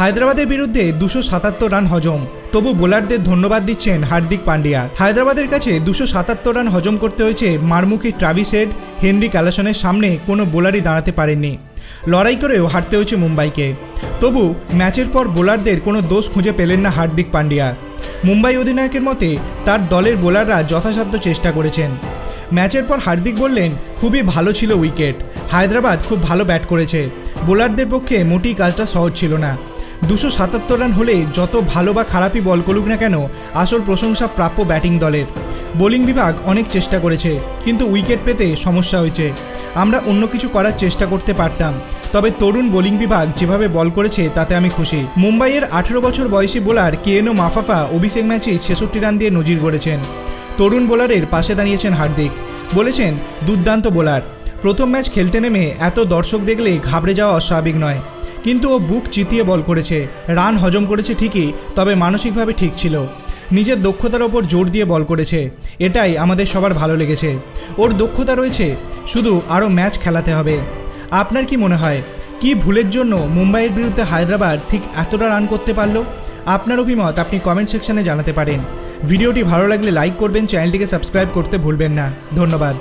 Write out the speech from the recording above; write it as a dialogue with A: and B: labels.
A: হায়দ্রাবাদের বিরুদ্ধে দুশো সাতাত্তর রান হজম। তবু বোলারদের ধন্যবাদ দিচ্ছেন হার্দিক পান্ডিয়া। হায়দ্রাবাদের কাছে দুশো সাতাত্তর রান হজম করতে হয়েছে মারমুখী ট্রাভিস হেড হেনরি ক্যালাসনের সামনে কোনো বোলারই দাঁড়াতে পারেননি। লড়াই করেও হারতে হয়েছে মুম্বাইকে। তবু ম্যাচের পর বোলারদের কোনো দোষ খুঁজে পেলেন না হার্দিক পান্ডিয়া। মুম্বাই অধিনায়কের মতে তার দলের বোলাররা যথাসাধ্য চেষ্টা করেছেন। ম্যাচের পর হার্দিক বললেন, খুবই ভালো ছিল উইকেট। হায়দ্রাবাদ খুব ভালো ব্যাট করেছে। বোলারদের পক্ষে মোটেই কাজটা সহজ ছিল না। দুশো সাতাত্তর রান হলে যত ভালো বা খারাপই বল করুক না কেন, আসল প্রশংসা প্রাপ্য ব্যাটিং দলের। বোলিং বিভাগ অনেক চেষ্টা করেছে, কিন্তু উইকেট পেতে সমস্যা হয়েছে। আমরা অন্য কিছু করার চেষ্টা করতে পারতাম, তবে তরুণ বোলিং বিভাগ যেভাবে বল করেছে তাতে আমি খুশি। মুম্বাইয়ের আঠেরো বছর বয়সী বোলার কেএনও মাফাফা অভিষেক ম্যাচে ছেষট্টি রান দিয়ে নজির গড়েছেন। তরুণ বোলারের পাশে দাঁড়িয়েছেন হার্দিক। বলেছেন, দুর্দান্ত বোলার। প্রথম ম্যাচ খেলতে নেমে এত দর্শক দেখলে ঘাবড়ে যাওয়া অস্বাভাবিক নয়। কিন্তু ও বুক চিতিয়ে বল করেছে। রান হজম করেছে ঠিকই, তবে মানসিকভাবে ঠিক ছিল। নিজের দক্ষতার ওপর জোর দিয়ে বল করেছে। এটাই আমাদের সবার ভালো লেগেছে। ওর দক্ষতা রয়েছে, শুধু আরও ম্যাচ খেলাতে হবে। আপনার কি মনে হয়, কি ভুলের জন্য মুম্বাইয়ের বিরুদ্ধে হায়দ্রাবাদ ঠিক এতটা রান করতে পারল? আপনার অভিমত আপনি কমেন্ট সেকশনে জানাতে পারেন। ভিডিওটি ভালো লাগলে লাইক করবেন, চ্যানেলটিকে সাবস্ক্রাইব করতে ভুলবেন না। ধন্যবাদ।